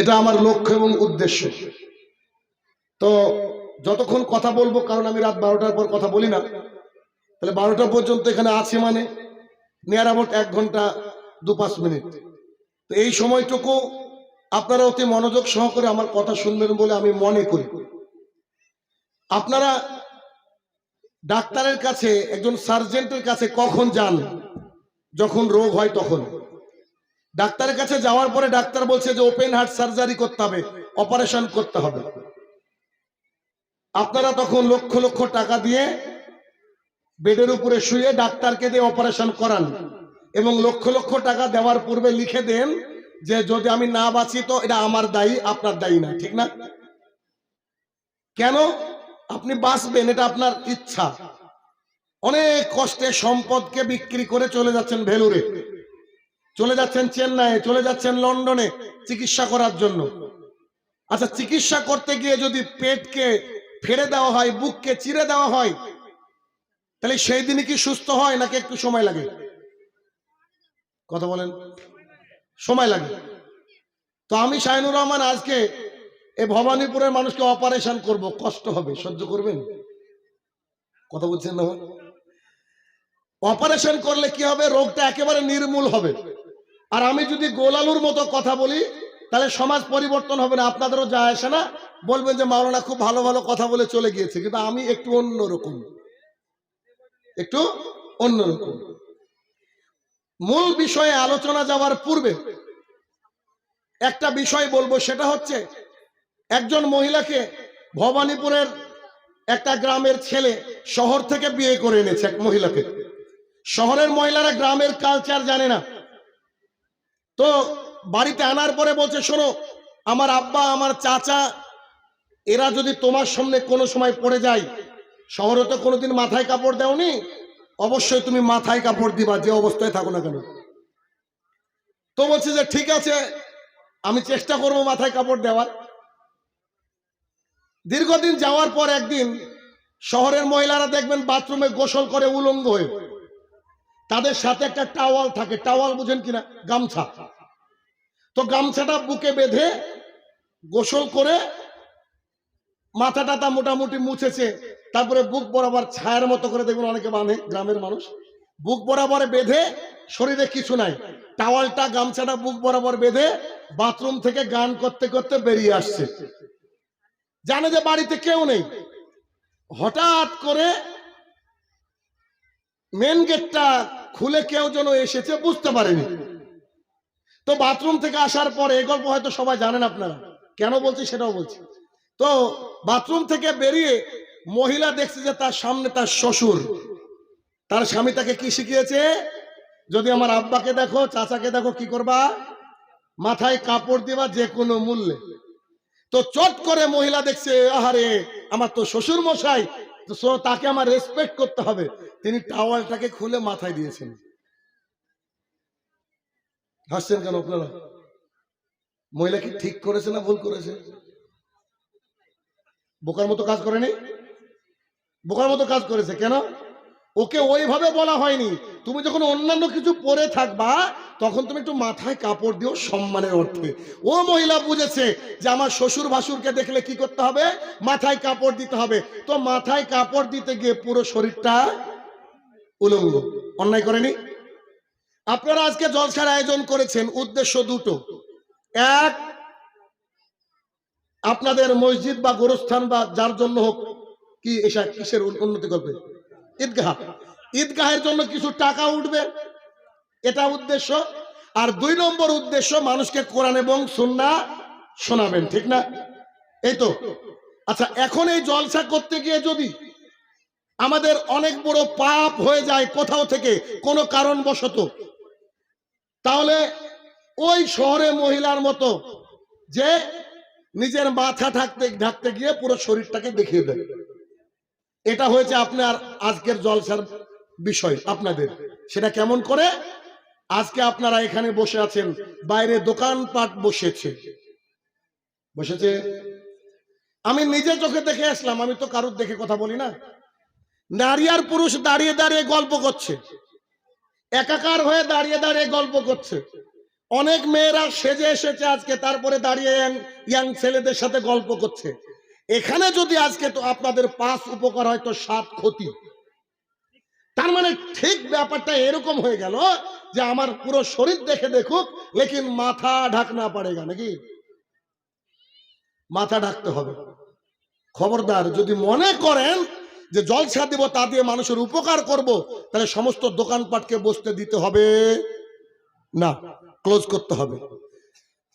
এটা আমার লক্ষ্য এবং উদ্দেশ্য। তো যতক্ষণ কথা বলব, কারণ আমি রাত বারোটার পর কথা বলি না, তাহলে বারোটা পর্যন্ত এখানে আছে মানে নিয়ার অ্যাবাউট এক ঘণ্টা দু পাঁচ মিনিট। তো এই সময়টুকু আপনারা অতি মনোযোগ সহকারে আমার কথা শুনবেন বলে আমি মনে করি। আপনারা ডাক্তারের কাছে, একজন সার্জেন্টের কাছে কখন যান? যখন রোগ হয় তখন। ডাক্তারের কাছে যাওয়ার পরে ডাক্তার বলছে যে ওপেন হার্ট সার্জারি করতে হবে, অপারেশন করতে হবে। আপনারা তখন লক্ষ লক্ষ টাকা দিয়ে বেডের উপরে শুয়ে ডাক্তারকে দিয়ে অপারেশন করান এবং লক্ষ লক্ষ টাকা দেওয়ার পূর্বে লিখে দেন যে যদি আমি না বাঁচি তো এটা আমার দায়ী, আপনার দায়ী না, ঠিক না? কেন? আপনি বাঁচবেন, এটা আপনার ইচ্ছা। অনেক কষ্টে সম্পদকে বিক্রি করে চলে যাচ্ছেন ভেলুরে। চলে যাচ্ছেন চেন্নাইয়ে, চলে যাচ্ছেন লন্ডনে চিকিৎসা করার জন্য। আচ্ছা চিকিৎসা করতে গিয়ে যদি পেটকে ফেড়ে দেওয়া হয়, বুককে চিরে দেওয়া হয়, তাহলে সেই দিনই কি সুস্থ হয় নাকি একটু সময় লাগে? কথা বলেন। সময় লাগে। তো আমি শাহিনুর রহমান আজকে এ ভবানীপুরের মানুষকে অপারেশন করব, কষ্ট হবে, সহ্য করবেন? কথা বলছেন না অপারেশন করলে কি হবে? রোগটা একেবারে নির্মূল হবে। আর আমি যদি গোলালুর মতো কথা বলি, তাহলে সমাজ পরিবর্তন হবে না, আপনাদেরও যা আসে না। বলবেন যে মাওলানা খুব ভালো ভালো কথা বলে চলে গিয়েছে, কিন্তু আমি একটু অন্যরকম। একটু অন্যরকম। মূল বিষয়ে আলোচনা যাওয়ার পূর্বে একটা বিষয় বলব, সেটা হচ্ছে একজন মহিলাকে ভবানীপুরের একটা গ্রামের ছেলে শহর থেকে বিয়ে করে এনেছে এক মহিলাকে। শহরের মহিলারা গ্রামের কালচার জানে না। তো বাড়িতে আনার পরে বলছে, শোনো, আমার আব্বা, আমার চাচা, এরা যদি তোমার সামনে কোনো সময় পড়ে যায়, শহরে তো কোনোদিন মাথায় কাপড় দাওনি, অবশ্যই তুমি মাথায় কাপড় দিবা, যে অবস্থায় থাকো না কেন? তো বলছে যে, ঠিক আছে, আমি চেষ্টা করব মাথায় কাপড় দেওয়ার। দীর্ঘদিন যাওয়ার পর একদিন শহরের মহিলারা দেখবেন বাথরুমে গোসল করে উলঙ্গ হয়ে তাদের সাথে একটা টাওয়াল থাকে। টাওয়াল বুঝেন কিনা? গামছা। তো গামছাটা বুকে বেঁধে গোসল করে মাথা টাথা মোটামুটি মুছেছে। তারপরে বুক বরাবর ছায়ার মতো করে দেখবেন অনেকে বাঁধে, গ্রামের মানুষ। বুক বরাবর বেঁধে শরীরে কিছু নাই। টাওয়ালটা, গামছাটা বুক বরাবর বেঁধে বাথরুম থেকে গান করতে করতে বেরিয়ে আসছে। জানে যে বাড়িতে কেউ নেই। হঠাৎ করে মেন গেটটা খুলে কেউ যেন এসেছে, বুঝতে পারেনি। তো বাথরুম থেকে আসার পরে এই গল্প হয়তো সবাই জানেন আপনারা। কেন বলছি সেটাও বলছি। তো বাথরুম থেকে বেরিয়ে মহিলা দেখছে যে তার সামনে তার শ্বশুর। তার স্বামী তাকে কি শিখিয়েছে? যদি আমার আব্বাকে দেখো, চাচাকে দেখো, কি করবা? মাথায় কাপড় দিবা যে কোনো মূল্যে। তো চট করে মহিলা দেখছে, আহারে, আমার তো শ্বশুর মশাই তো সো তাকে আমার রেসপেক্ট করতে হবে। তিনি টাওয়ালটাকে খুলে মাথায় দিয়েছেন। হাসছেন কেন আপনারা? মহিলা কি ঠিক করেছে না ভুল করেছে? বোকার মতো কাজ করেনি? বোকার মতো কাজ করেছে। কেন? ওকে ওইভাবে বলা হয়নি। তুমি যখন অন্যান্য কিছু পরে থাকবা, তখন তুমি একটু মাথায় কাপড় দিও সম্মানের অর্থে। ও মহিলা বুঝেছে যে আমার শ্বশুর ভাসুরকে দেখলে কি করতে হবে? মাথায় কাপড় দিতে হবে। তো মাথায় কাপড় দিতে গিয়ে পুরো শরীরটা উলঙ্গ। অন্যায় করেনি? আপনারা আজকে জলসার আয়োজন করেছেন, উদ্দেশ্য দুটো। এক, আপনাদের মসজিদ বা গোরস্থান বা যার জন্য হোক, কি এসা কিসের উন্নতি করবে? ঈদগাহ। ঈদগাহের জন্য কিছু টাকা উঠবে, এটা উদ্দেশ্য। আর দুই নম্বর উদ্দেশ্য, মানুষকে কোরআন এবং সুন্না শোনাবেন, ঠিক না? এই তো। আচ্ছা এখন এই জলসা করতে গিয়ে যদি আমাদের অনেক বড় পাপ হয়ে যায় কোথাও থেকে, কোনো কারণবশত, তাহলে ওই শহরে মহিলার মতো যে নিজের মাথা ঢাকতে ঢাকতে গিয়ে পুরো শরীরটাকে দেখিয়ে দেয় এটা হয়েছে আপনার আজকের জলসার বিষয় আপনাদের। সেটা কেমন করে? আজকে আপনারা এখানে বসে আছেন, বাইরে দোকানপাট বসেছে। বসেছে? আমি নিজে চোখে দেখে আসলাম, আমি তো কারুর দেখে কথা বলি না। নারী আর পুরুষ দাঁড়িয়ে দাঁড়িয়ে গল্প করছে। একাকার হয়ে দাঁড়িয়ে দাঁড়িয়ে গল্প করছে। অনেক মেয়েরা সেজে এসেছে আজকে, তারপরে দাঁড়িয়ে ইয়াং ছেলেদের সাথে গল্প করছে। এখানে যদি আজকে তো আপনাদের পাঁচ উপকার হয়, তো সাত ক্ষতি। তার মানে ঠিক ব্যাপারটা এরকম হয়ে গেল যে আমার পুরো শরীর দেখে দেখুক, লেকিন মাথা ঢাকনা পারেগা নাকি? মাথা ঢাকতে হবে। খবরদার, যদি মনে করেন যে জলসা দিব তা দিয়ে মানুষের উপকার করব, তাহলে সমস্ত দোকানপাটকে বসতে দিতে হবে। না, ক্লোজ করতে হবে।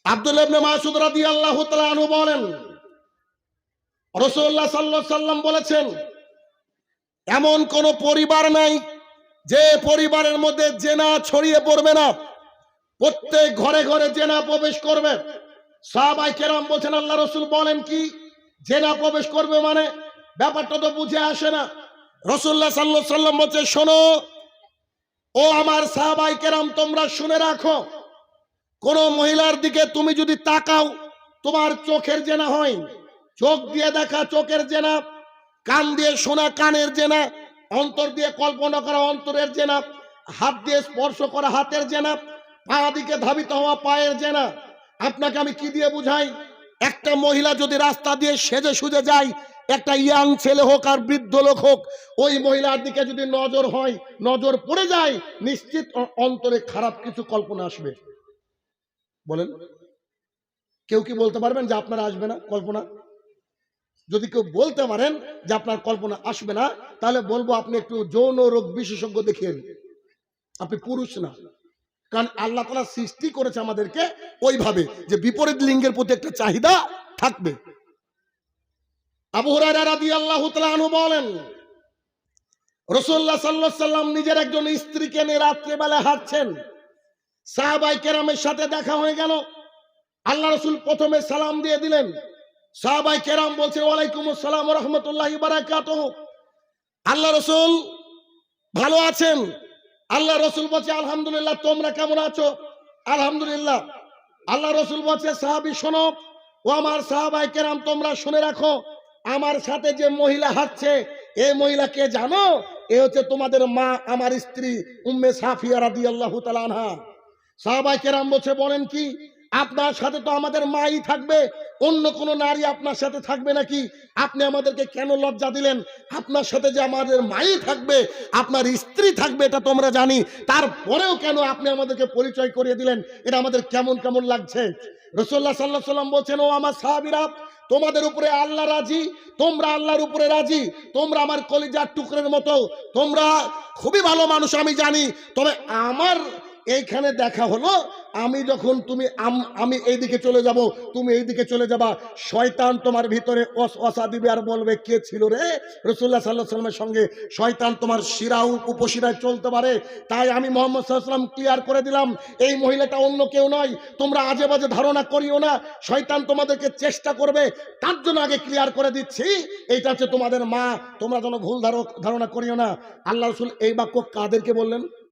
আব্দুল ইবনে মাসুদ রাদিয়াল্লাহু তাআলা আনহু বলেন রাসূলুল্লাহ সাল্লাল্লাহু আলাইহি সাল্লাম বলেছেন, এমন কোন পরিবার নাই যে পরিবারের মধ্যে জেনা ছড়িয়ে পড়বে না। প্রত্যেক ঘরে ঘরে জেনা প্রবেশ করবে। সাহাবাই কেরাম বলছেন, আল্লাহ রসুল বলেন কি? জেনা প্রবেশ করবে মানে? ব্যাপারটা তো বুঝে আসে না। রসুল্লাহ সাল্লাহ সাল্লাম বলছে, শোনো, ও আমার সাহাবাই কেরাম, তোমরা শুনে রাখো, কোন মহিলার দিকে তুমি যদি তাকাও, তোমার চোখের জেনা হয় চোখ দিয়ে দেখা চোখের জেনা, কান দিয়ে শোনা কানের জেনা, অন্তর দিয়ে কল্পনা করা অন্তরের জেনা, হাত দিয়ে স্পর্শ করা হাতের জেনা, পা দিকে ধাবিত হওয়া পায়ের জেনা। আপনাকে আমি কি দিয়ে বুঝাই? একটা মহিলা যদি রাস্তা দিয়ে সেজে সুজে যায়, একটা ইয়াং ছেলে হোক আর বৃদ্ধ লোক হোক, ওই মহিলার দিকে যদি নজর হয়, নজর পড়ে যায়, নিশ্চিত অন্তরে খারাপ কিছু কল্পনা আসবে। বলেন। কেউ কি বলতে পারবেন যে আপনার আসবে না কল্পনা? যদি কেউ বলতে পারেন যে আপনার কল্পনা আসবে না, তাহলে বলব আপনি একটু যৌন রোগ বিশেষজ্ঞ দেখিয়ে নিন। আপনি পুরুষ না। কারণ আল্লাহ তালা সৃষ্টি করেছে আমাদেরকে ওইভাবে যে বিপরীত লিঙ্গের প্রতি একটা চাহিদা থাকবে। বলেন নিজের একজন হাঁটছেন। সাহাবাই সাথে দেখা হয়ে গেল। আল্লাহ রসুল প্রথমে সালাম দিয়ে দিলেন। সাহাবাই কেরাম বলছে, ওয়ালাইকুম আসসালাম রহমতুল্লাহ বারাকাত আল্লাহ রসুল ভালো আছেন? আল্লাহ রসুল বলছে, আলহামদুলিল্লাহ, তোমরা কেমন আছো? আলহামদুলিল্লাহ। আল্লাহ রসুল বলছে, সাহাবি, শোনো, ও আমার সাহাবাই কেরাম, তোমরা শুনে রাখো, আমার সাথে যে মহিলা হাঁটছে এই মহিলাকে জানো? এ হচ্ছে তোমাদের মা, আমার স্ত্রী, উম্মে সাফিয়া রাদিয়াল্লাহু তাআলা আনহা। সাহাবাই কেরাম বলছে, বলেন কি আপনার সাথে তো আমাদের মাই থাকবে। অন্য কোনো নারী আপনার সাথে থাকবে নাকি? আপনি আমাদেরকে কেন লজ্জা দিলেন? আপনার সাথে যে আমাদের মাই থাকবে, আপনার স্ত্রী থাকবে, এটা তোমরা জানি। তারপরেও কেন আপনি আমাদেরকে পরিচয় করিয়ে দিলেন? এটা আমাদের কেমন কেমন লাগছে? রসল্লাহ সাল্লাহ সাল্লাম বলছেন, ও আমার সাহাবিরা, তোমাদের উপরে আল্লাহ রাজি, তোমরা আল্লাহর উপরে রাজি, তোমরা আমার কলিজার টুকরের মতো, তোমরা খুবই ভালো মানুষ, আমি জানি। তবে আমার এইখানে দেখা হলো, আমি যখন তুমি আম- এইদিকে চলে যাব, তুমি এইদিকে চলে যাবা, শয়তান তোমার ভিতরে অসা দিবে আর বলবে, কে ছিল রে? রসুল্লাহ সাল্লাহ সাল্লামের সঙ্গে শয়তান তোমার শিরা উপশিরায় চলতে পারে। তাই আমি মোহাম্মদ সাল্লাম ক্লিয়ার করে দিলাম, এই মহিলাটা অন্য কেউ নয়, তোমরা আজে বাজে ধারণা করিও না, শয়তান তোমাদেরকে চেষ্টা করবে, তার জন্য আগে ক্লিয়ার করে দিচ্ছি, এইটা হচ্ছে তোমাদের মা, তোমরা যেন ভুল ধারণা করিও না। আল্লাহ রসুল এই বাক্য কাদেরকে বললেন?